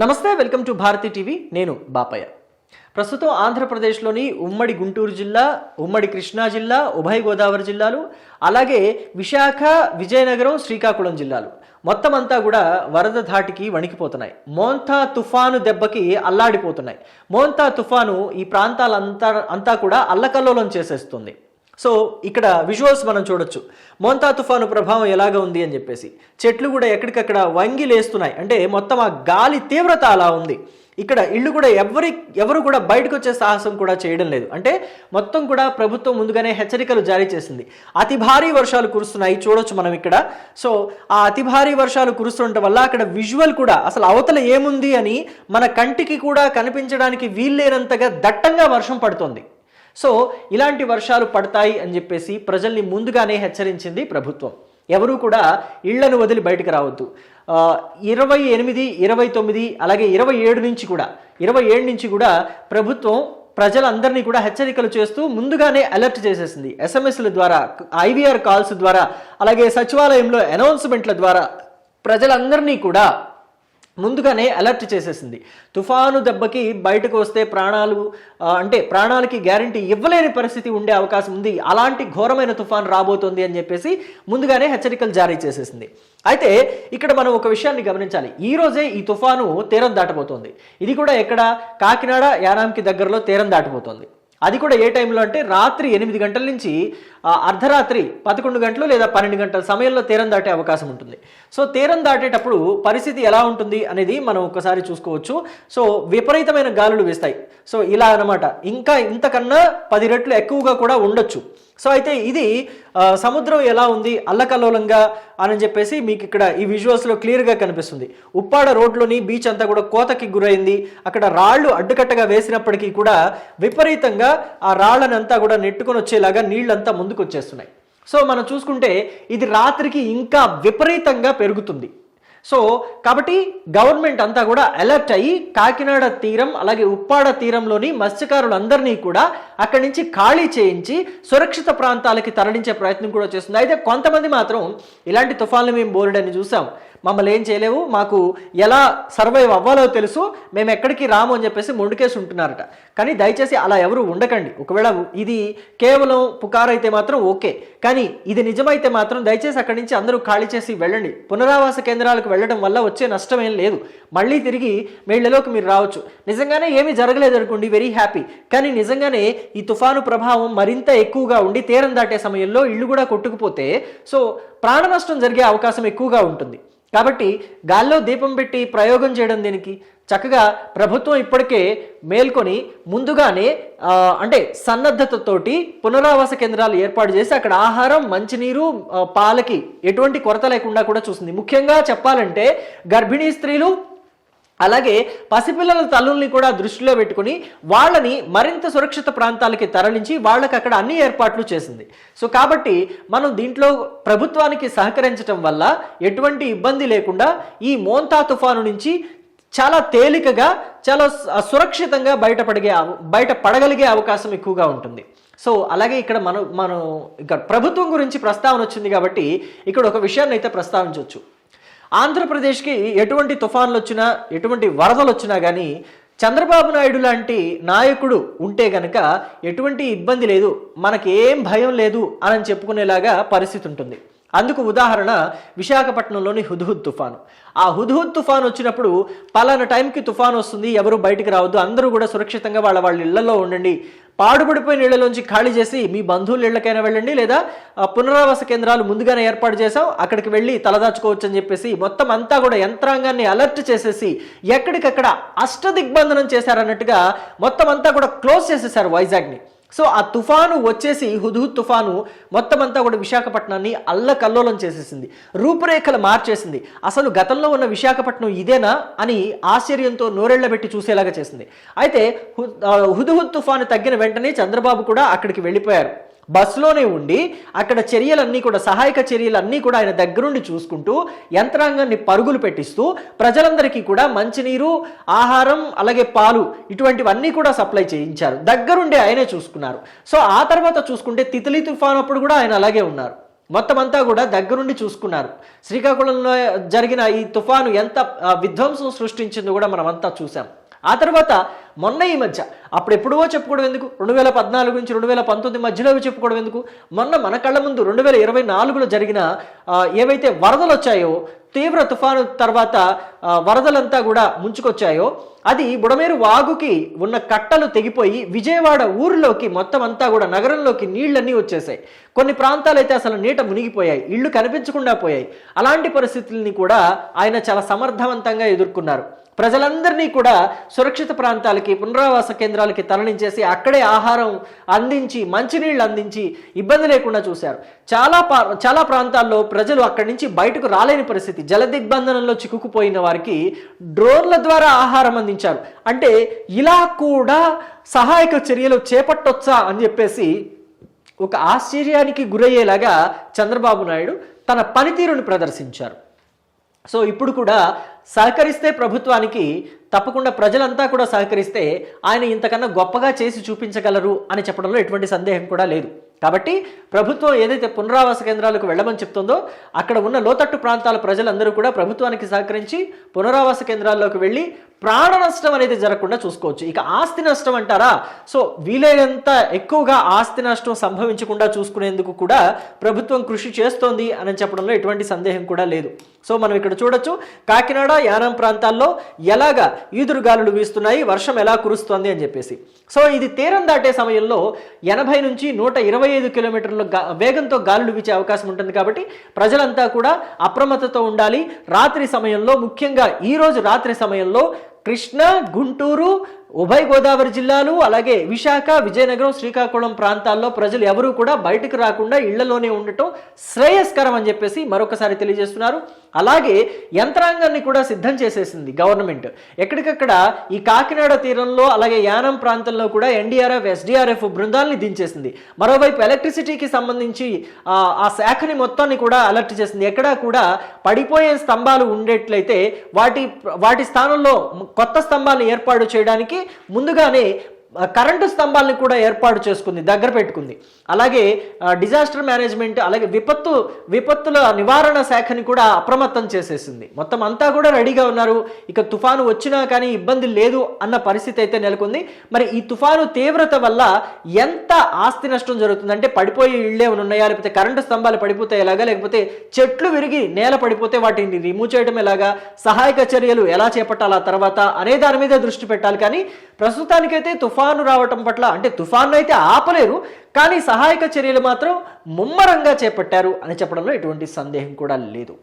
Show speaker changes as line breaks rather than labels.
నమస్తే welcome to Bharati TV. నేను బాపయ్య. ప్రస్తుతం ఆంధ్రప్రదేశ్లోని ఉమ్మడి గుంటూరు జిల్లా ఉమ్మడి కృష్ణా జిల్లా ఉభయ గోదావరి జిల్లాలు అలాగే విశాఖ విజయనగరం శ్రీకాకుళం జిల్లాలు. మొత్తం అంతా కూడా వరద ధాటికి వణికిపోతున్నాయి. మోంతా తుఫాను దెబ్బకి అల్లాడిపోతున్నాయి. మోంతా తుఫాను ఈ ప్రాంతాలంతా అంతా కూడా అల్లకల్లోలం చేసేస్తుంది. సో ఇక్కడ విజువల్స్ మనం చూడొచ్చు. మోంతా తుఫాను ప్రభావం ఎలాగ ఉంది అని చెప్పేసి. చెట్లు కూడా ఎక్కడికక్కడ వంగి లేస్తున్నాయి అంటే మొత్తం ఆ గాలి తీవ్రత అలా ఉంది. ఇక్కడ ఇళ్ళు కూడా ఎవరి ఎవరు కూడా బయటకు వచ్చే సాహసం కూడా చేయడం లేదు. అంటే మొత్తం కూడా ప్రభుత్వం ముందుగానే హెచ్చరికలు జారీ చేసింది. అతి భారీ వర్షాలు కురుస్తున్నాయి. చూడొచ్చు మనం ఇక్కడ. సో ఆ అతి భారీ వర్షాలు కురుస్తుండటం వల్ల అక్కడ విజువల్ కూడా అసలు అవతల ఏముంది అని మన కంటికి కూడా కనిపించడానికి వీల్లేనంతగా దట్టంగా వర్షం పడుతుంది. సో ఇలాంటి వర్షాలు పడతాయి అని చెప్పేసి ప్రజల్ని ముందుగానే హెచ్చరించింది ప్రభుత్వం. ఎవరూ కూడా ఇళ్ళను వదిలి బయటకు రావద్దు. ఇరవై ఎనిమిది ఇరవై తొమ్మిది అలాగే ఇరవై ఏడు నుంచి కూడా ఇరవై ఏడు నుంచి కూడా ప్రభుత్వం ప్రజలందరినీ కూడా హెచ్చరికలు చేస్తూ ముందుగానే అలర్ట్ చేసేసింది. ఎస్ఎంఎస్ల ద్వారా ఐవీఆర్ కాల్స్ ద్వారా అలాగే సచివాలయంలో అనౌన్స్మెంట్ల ద్వారా ప్రజలందరినీ కూడా ముందుగానే అలర్ట్ చేసేసింది. తుఫాను దెబ్బకి బయటకు వస్తే ప్రాణాలు అంటే ప్రాణాలకి గ్యారంటీ ఇవ్వలేని పరిస్థితి ఉండే అవకాశం ఉంది. అలాంటి ఘోరమైన తుఫాను రాబోతోంది అని చెప్పేసి ముందుగానే హెచ్చరికలు జారీ చేసేసింది. అయితే ఇక్కడ మనం ఒక విషయాన్ని గమనించాలి. ఈ రోజే ఈ తుఫాను తీరం దాటబోతోంది. ఇది కూడా ఎక్కడ? కాకినాడ యానాంకి దగ్గరలో తీరం దాటిపోతుంది అది కూడా ఏ టైంలో అంటే రాత్రి ఎనిమిది గంటల నుంచి అర్ధరాత్రి పదకొండు గంటలు లేదా పన్నెండు గంటల సమయంలో తీరం దాటే అవకాశం ఉంటుంది. సో తీరం దాటేటప్పుడు పరిస్థితి ఎలా ఉంటుంది అనేది మనం ఒకసారి చూసుకోవచ్చు. సో విపరీతమైన గాలులు వేస్తాయి. సో ఇలా అన్నమాట. ఇంకా ఇంతకన్నా పది రెట్లు ఎక్కువగా కూడా ఉండొచ్చు. సో అయితే ఇది సముద్రం ఎలా ఉంది అల్లకల్లోలంగా అని చెప్పేసి మీకు ఇక్కడ ఈ విజువల్స్లో క్లియర్గా కనిపిస్తుంది. ఉప్పాడ రోడ్లోని బీచ్ అంతా కూడా కోతకి గురైంది. అక్కడ రాళ్ళు అడ్డుకట్టగా వేసినప్పటికీ కూడా విపరీతంగా ఆ రాళ్ళనంతా కూడా నెట్టుకొని వచ్చేలాగా నీళ్ళంతా ముందుకు వచ్చేస్తున్నాయి సో మనం చూసుకుంటే ఇది రాత్రికి ఇంకా విపరీతంగా పెరుగుతుంది. సో కాబట్టి గవర్నమెంట్ అంతా కూడా అలర్ట్ అయ్యి కాకినాడ తీరం అలాగే ఉప్పాడ తీరంలోని మత్స్యకారులందరినీ కూడా అక్కడి నుంచి ఖాళీ చేయించి సురక్షిత ప్రాంతాలకి తరలించే ప్రయత్నం కూడా చేస్తుంది. అయితే కొంతమంది మాత్రం ఇలాంటి తుఫాన్లు మేము బోర్డని చూసాం. మమ్మల్ని ఏం చేయలేవు. మాకు ఎలా సర్వైవ్ అవ్వాలో తెలుసు. మేము ఎక్కడికి రాము అని చెప్పేసి ముండుకేసి ఉంటున్నారట. కానీ దయచేసి అలా ఎవరు ఉండకండి. ఒకవేళ ఇది కేవలం పుకారైతే మాత్రం ఓకే. కానీ ఇది నిజమైతే మాత్రం దయచేసి అక్కడి నుంచి అందరూ ఖాళీ చేసి వెళ్ళండి. పునరావాస కేంద్రాలకు వెళ్ళడం వల్ల వచ్చే నష్టం ఏం లేదు. మళ్ళీ తిరిగి మేళ్ళలోకి మీరు రావచ్చు. నిజంగానే ఏమీ జరగలేదు అనుకోండి. వెరీ హ్యాపీ కానీ నిజంగానే ఈ తుఫాను ప్రభావం మరింత ఎక్కువగా ఉండి తీరం దాటే సమయంలో ఇళ్ళు కూడా కొట్టుకుపోతే సో ప్రాణ నష్టం జరిగే అవకాశం ఎక్కువగా ఉంటుంది. కాబట్టి గాల్లో దీపం పెట్టి ప్రయోగం చేయడం దీనికి? చక్కగా ప్రభుత్వం ఇప్పటికే మేల్కొని ముందుగానే అంటే సన్నద్ధతతోటి పునరావాస కేంద్రాలు ఏర్పాటు చేసి అక్కడ ఆహారం మంచినీరు పాలకి ఎటువంటి కొరత లేకుండా కూడా చూసింది. ముఖ్యంగా చెప్పాలంటే గర్భిణీ స్త్రీలు అలాగే పసిపిల్లల తల్లుల్ని కూడా దృష్టిలో పెట్టుకుని వాళ్ళని మరింత సురక్షిత ప్రాంతాలకి తరలించి వాళ్ళకి అక్కడ అన్ని ఏర్పాట్లు చేసింది. సో కాబట్టి మనం దీంట్లో ప్రభుత్వానికి సహకరించడం వల్ల ఎటువంటి ఇబ్బంది లేకుండా ఈ మోంతా తుఫాను నుంచి చాలా తేలికగా చాలా సురక్షితంగా బయటపడిగే బయట పడగలిగే అవకాశం ఎక్కువగా ఉంటుంది. సో అలాగే ఇక్కడ మనం మనం ఇక్కడ ప్రభుత్వం గురించి ప్రస్తావన వచ్చింది కాబట్టి ఇక్కడ ఒక విషయాన్ని అయితే ప్రస్తావించవచ్చు. ఆంధ్రప్రదేశ్కి ఎటువంటి తుఫాన్లు వచ్చినా ఎటువంటి వరదలు వచ్చినా కానీ చంద్రబాబు నాయుడు లాంటి నాయకుడు ఉంటే గనక ఎటువంటి ఇబ్బంది లేదు మనకి ఏం భయం లేదు అని చెప్పుకునేలాగా పరిస్థితి ఉంటుంది అందుకు ఉదాహరణ విశాఖపట్నంలోని హుద్హుద్ తుఫాను. ఆ హుద్హుద్ తుఫాన్ వచ్చినప్పుడు పలానా టైంకి తుఫాన్ వస్తుంది ఎవరు బయటికి రావద్దు అందరూ కూడా సురక్షితంగా వాళ్ళ వాళ్ళ ఇళ్ళలో ఉండండి పాడుపడిపోయిన ఇళ్ళలోంచి ఖాళీ చేసి మీ బంధువుల ఇళ్ళకైనా వెళ్ళండి లేదా పునరావాస కేంద్రాలు ముందుగానే ఏర్పాటు చేసాం అక్కడికి వెళ్ళి తలదాచుకోవచ్చు అని చెప్పేసి మొత్తం అంతా కూడా యంత్రాంగాన్ని అలర్ట్ చేసేసి ఎక్కడికక్కడ అష్టదిగ్బంధనం చేశారన్నట్టుగా మొత్తం అంతా కూడా క్లోజ్ చేసేసారు వైజాగ్ని. సో ఆ తుఫాను వచ్చేసి హుద్హుద్ తుఫాను మొత్తం అంతా కూడా విశాఖపట్నాన్ని అల్లకల్లోలం చేసేసింది. రూపురేఖలు మార్చేసింది. అసలు గతంలో ఉన్న విశాఖపట్నం ఇదేనా అని ఆశ్చర్యంతో నోరెళ్ళబెట్టి చూసేలాగా చేసింది. అయితే హు- హుద్హుద్ తుఫాను తగ్గిన వెంటనే చంద్రబాబు కూడా అక్కడికి వెళ్ళిపోయారు. బస్సులోనే ఉండి అక్కడ చర్యలన్నీ కూడా సహాయక చర్యలన్నీ కూడా ఆయన దగ్గరుండి చూసుకుంటూ యంత్రాంగాన్ని పరుగులు పెట్టిస్తూ ప్రజలందరికీ కూడా మంచినీరు ఆహారం అలాగే పాలు ఇటువంటివన్నీ కూడా సప్లై చేయించారు. దగ్గరుండి ఆయనే చూసుకున్నారు. సో ఆ తర్వాత చూసుకుంటే తితలి తుఫాన్ అప్పుడు కూడా ఆయన అలాగే ఉన్నారు. మొత్తం అంతా కూడా దగ్గరుండి చూసుకున్నారు. శ్రీకాకుళంలో జరిగిన ఈ తుఫాను ఎంత విధ్వంసం సృష్టించిందో కూడా మనం అంతా చూసాం ఆ తర్వాత మొన్న ఈ మధ్య. అప్పుడు ఎప్పుడో చెప్పుకోవడం ఎందుకు? రెండు వేల పద్నాలుగు నుంచి రెండు వేల పంతొమ్మిది మధ్యలో చెప్పుకోవడం ఎందుకు? మొన్న మన కళ్ళ ముందు రెండు వేల ఇరవై నాలుగులో జరిగిన ఏవైతే వరదలు వచ్చాయో తీవ్ర తుఫాను తర్వాత వరదలంతా కూడా ముంచుకొచ్చాయో అది బుడమేరు వాగుకి ఉన్న కట్టలు తెగిపోయి విజయవాడ ఊరిలోకి మొత్తం అంతా కూడా నగరంలోకి నీళ్ళన్నీ వచ్చేసాయి. కొన్ని ప్రాంతాలు అయితే అసలు నీట మునిగిపోయాయి ఇళ్ళు కనిపించకుండా పోయాయి. అలాంటి పరిస్థితుల్ని కూడా ఆయన చాలా సమర్థవంతంగా ఎదుర్కొన్నారు. ప్రజలందరినీ కూడా సురక్షిత ప్రాంతాలకి పునరావాస కేంద్రాలకి తరలించేసి అక్కడే ఆహారం అందించి మంచినీళ్ళు అందించి ఇబ్బంది లేకుండా చూశారు. చాలా చాలా ప్రాంతాల్లో ప్రజలు అక్కడి నుంచి బయటకు రాలేని పరిస్థితి. జల దిగ్బంధనంలో చిక్కుకుపోయిన వారికి డ్రోన్ల ద్వారా ఆహారం అందించారు. అంటే ఇలా కూడా సహాయక చర్యలు చేపట్టొచ్చా అని చెప్పేసి ఒక ఆశ్చర్యానికి గురయ్యేలాగా చంద్రబాబు నాయుడు తన పనితీరుని ప్రదర్శించారు. సో ఇప్పుడు కూడా సహకరిస్తే ప్రభుత్వానికి తప్పకుండా ప్రజలంతా కూడా సహకరిస్తే ఆయన ఇంతకన్నా గొప్పగా చేసి చూపించగలరు అని చెప్పడంలో ఎటువంటి సందేహం కూడా లేదు. కాబట్టి ప్రభుత్వం ఏదైతే పునరావాస కేంద్రాలకు వెళ్ళమని చెప్తుందో అక్కడ ఉన్న లోతట్టు ప్రాంతాల ప్రజలందరూ కూడా ప్రభుత్వానికి సహకరించి పునరావాస కేంద్రాల్లోకి వెళ్ళి ప్రాణ నష్టం అనేది జరగకుండా చూసుకోవచ్చు. ఇక ఆస్తి నష్టం అంటారా? సో వీలైనంత ఎక్కువగా ఆస్తి నష్టం సంభవించకుండా చూసుకునేందుకు కూడా ప్రభుత్వం కృషి చేస్తోంది అని చెప్పడంలో ఎటువంటి సందేహం కూడా లేదు. సో మనం ఇక్కడ చూడొచ్చు కాకినాడ యానం ప్రాంతాల్లో ఎలాగా ఈదురుగాలులు వీస్తున్నాయి వర్షం ఎలా కురుస్తోంది అని చెప్పేసి. సో ఇది తీరం దాటే సమయంలో ఎనభై నుంచి నూట ఇరవై ఐదు కిలోమీటర్ల వేగంతో గాలులు వీచే అవకాశం ఉంటుంది కాబట్టి ప్రజలంతా కూడా అప్రమత్తతో ఉండాలి. రాత్రి సమయంలో ముఖ్యంగా ఈ రోజు రాత్రి సమయంలో కృష్ణ గుంటూరు ఉభయ గోదావరి జిల్లాలు అలాగే విశాఖ విజయనగరం శ్రీకాకుళం ప్రాంతాల్లో ప్రజలు ఎవరూ కూడా బయటకు రాకుండా ఇళ్ళలోనే ఉండటం శ్రేయస్కరం అని చెప్పేసి మరొకసారి తెలియజేస్తున్నారు. అలాగే యంత్రాంగాన్ని కూడా సిద్ధం చేసేసింది గవర్నమెంట్. ఎక్కడికక్కడ ఈ కాకినాడ తీరంలో అలాగే యానం ప్రాంతంలో కూడా ఎన్డీఆర్ఎఫ్ ఎస్డీఆర్ఎఫ్ బృందాల్ని దించేసింది. మరోవైపు ఎలక్ట్రిసిటీకి సంబంధించి ఆ, శాఖని మొత్తాన్ని కూడా అలర్ట్ చేసింది. ఎక్కడా కూడా పడిపోయే స్తంభాలు ఉండేట్లయితే వాటి వాటి స్థానంలో కొత్త స్తంభాలను ఏర్పాటు చేయడానికి ముందుగానే కరెంటు స్తంభాలను కూడా ఏర్పాటు చేసుకుంది దగ్గర పెట్టుకుంది. అలాగే డిజాస్టర్ మేనేజ్మెంట్ అలాగే విపత్తు విపత్తుల నివారణ శాఖని కూడా అప్రమత్తం చేసేసింది. మొత్తం అంతా కూడా రెడీగా ఉన్నారు. ఇక తుఫాను వచ్చినా కానీ ఇబ్బంది లేదు అన్న పరిస్థితి అయితే నెలకొంది. మరి ఈ తుఫాను తీవ్రత వల్ల ఎంత ఆస్తి నష్టం జరుగుతుంది? అంటే పడిపోయే ఇళ్ళే ఉన్నాయా? లేకపోతే కరెంటు స్తంభాలు పడిపోతే ఎలాగా? లేకపోతే చెట్లు విరిగి నేల పడిపోతే వాటిని రిమూవ్ చేయడం ఎలాగా? సహాయక చర్యలు ఎలా చేపట్టాలా తర్వాత? అనే దాని మీద దృష్టి పెట్టాలి. కానీ ప్రస్తుతానికైతే తుఫాను తుఫాను రావటం పట్ల అంటే తుఫాను అయితే ఆపలేరు కానీ సహాయక చర్యలు మాత్రం ముమ్మరంగా చేపట్టారు అని చెప్పడంలో ఎటువంటి సందేహం కూడా లేదు.